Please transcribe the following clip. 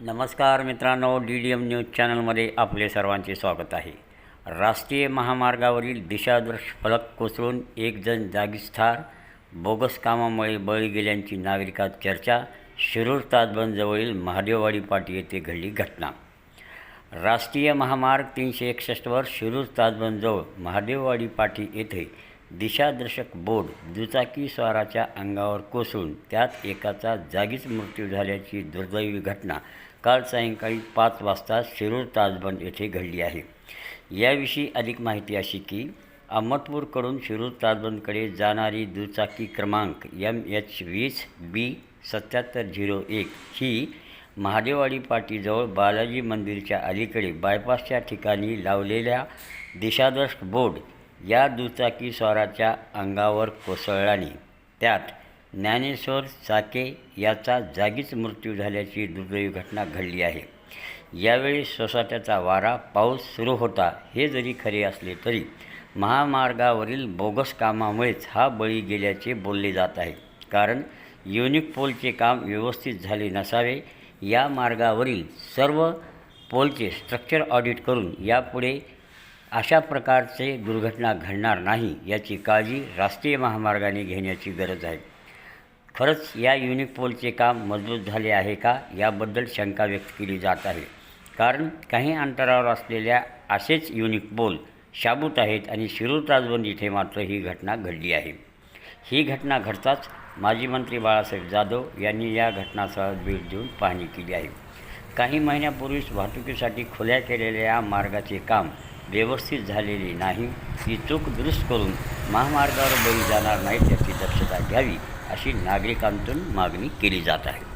नमस्कार मित्रांनो D D M news चॅनलमध्ये आपले सर्वांचे स्वागत आहे. राष्ट्रीय महामार्गावरील दिशादर्श फलक कोसळून एक जण जागीच ठार बोगस कामामुळे बळी गेल्यांची नागरिकात चर्चा शिरूर ताजबंदजवळील महादेववाडी पाटी येथे घडली घटना. राष्ट्रीय महामार्ग तीनशे एकसष्टवर शिरूर ताजबंदजवळ महादेववाडी पाटी येथे दिशादर्शक बोर्ड दुचाकी स्वाराच्या अंगावर कोसळून त्यात एकाचा जागीच मृत्यू झाल्याची दुर्दैवी घटना काल सायंकाळी पाच वाजता शिरूर ताजबंद येथे घडली आहे. याविषयी अधिक माहिती अशी की अहमदपूरकडून शिरूर ताजबंदकडे जाणारी दुचाकी क्रमांक एम एच वीस बी सत्याहत्तर झिरो एक ही महादेवाडी पाटीजवळ बालाजी मंदिरच्या अलीकडे बायपासच्या ठिकाणी लावलेल्या दिशादर्श बोर्ड या दुचाकी स्वाराच्या अंगावर कोसळल्याने त्यात ज्ञानेश्वर चाके याचा जागीच मृत्यू झाल्याची दुर्दैवी घटना घडली आहे. यावेळी सोसाट्याचा वारा पाऊस सुरू होता हे जरी खरे असले तरी महामार्गावरील बोगस कामामुळेच हा बळी गेल्याचे बोलले जात आहे. कारण युनिक पोलचे काम व्यवस्थित झाले नसावे या मार्गावरील सर्व पोलचे स्ट्रक्चर ऑडिट करून यापुढे अशा प्रकारचे दुर्घटना घडणार नाही याची काळजी राष्ट्रीय महामार्गाने घेण्याची गरज आहे. खरंच या युनिक पोलचे काम मजबूत झाले आहे का? याबद्दल शंका व्यक्त केली जात आहे. कारण काही अंतरावर असलेल्या असेच युनिक पोल शाबूत आहेत आणि शिरूर ताजबंद इथे मात्र ही घटना घडली आहे. ही घटना घडताच माजी मंत्री बाळासाहेब जाधव यांनी या घटनास्थळात भेट देऊन पाहणी केली आहे. काही महिन्यापूर्वीच वाहतुकीसाठी खुल्या केलेल्या या मार्गाचे काम व्यवस्थित झालेली नाही ही चूक दुरुस्त करून महामार्गावर बळी जाणार नाहीत याची दक्षता घ्यावी अशी नागरिकांतून मागणी केली जात आहे.